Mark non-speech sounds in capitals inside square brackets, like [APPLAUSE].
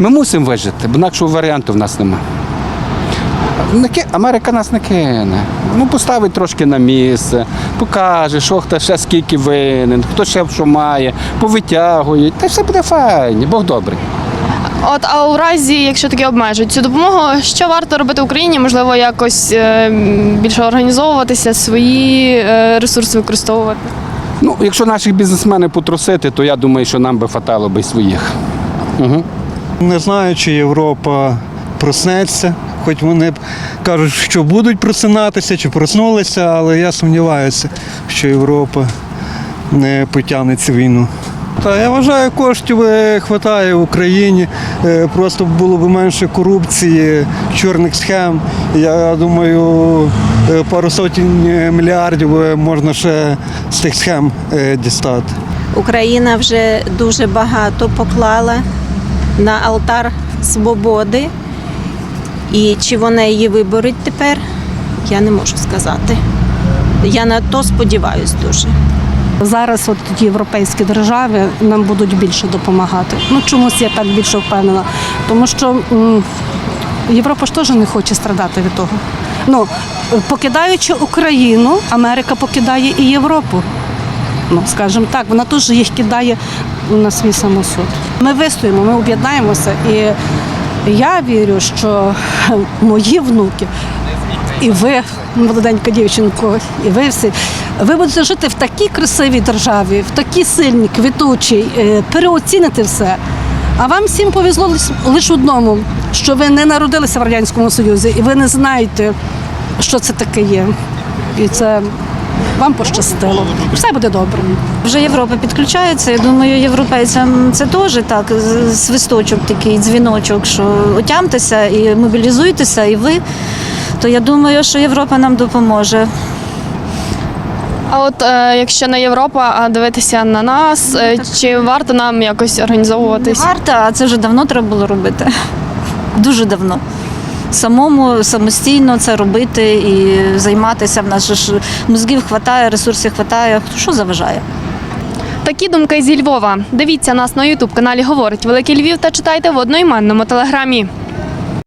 Ми мусимо вижити, бо інакшого варіанту в нас немає. Америка нас не кине. Ну, поставить трошки на місце, покаже, що хто ще скільки винен, хто ще що має, повитягує. Та все буде файні, Бог добрий. От а у разі, якщо таки обмежують цю допомогу, що варто робити Україні? Можливо, якось е, більше організовуватися, свої е, ресурси використовувати. Ну, якщо наших бізнесменів потрусити, то я думаю, що нам би фатало би своїх. Угу. Не знаю, чи Європа проснеться, хоч вони кажуть, що будуть просинатися, чи проснулися, але я сумніваюся, що Європа не потягне цю війну. Та я вважаю, коштів вистачає в Україні. Е, Просто було б менше корупції, чорних схем. Я думаю, е, пару сотень мільярдів е, можна ще з тих схем е, дістати. Україна вже дуже багато поклала на алтар свободи. І чи вона її виборить тепер, я не можу сказати. Я на то сподіваюся дуже. Зараз от європейські держави нам будуть більше допомагати. Ну чомусь я так більше впевнена. Тому що м, Європа ж теж не хоче страдати від того. Ну, покидаючи Україну, Америка покидає і Європу. Ну, скажімо так, вона теж їх кидає на свій самосуд. Ми вистоїмо, ми об'єднаємося, і я вірю, що [LAUGHS] мої внуки і ви, молоденька дівчинко, і ви всі, ви будете жити в такій красивій державі, в такій сильній, квітучій, е, переоціните все. А вам всім повезло лише одному, що ви не народилися в Радянському Союзі, і ви не знаєте, що це таке є. І це вам пощастило. Все буде добре. Вже Європа підключається. Я думаю, європейцям це теж так свисточок, такий дзвіночок, що отямтеся і мобілізуйтеся, і ви. То я думаю, що Європа нам допоможе. А от е, якщо не Європа, а дивитися на нас, е, чи варто нам якось організовуватись? Варто, а це вже давно треба було робити. Дуже давно. Самому самостійно це робити і займатися. В нас ж мозгів хватає, ресурсів хватає. Що заважає? Такі думки зі Львова. Дивіться нас на Ютуб каналі Говорить Великий Львів та читайте в одноіменному телеграмі.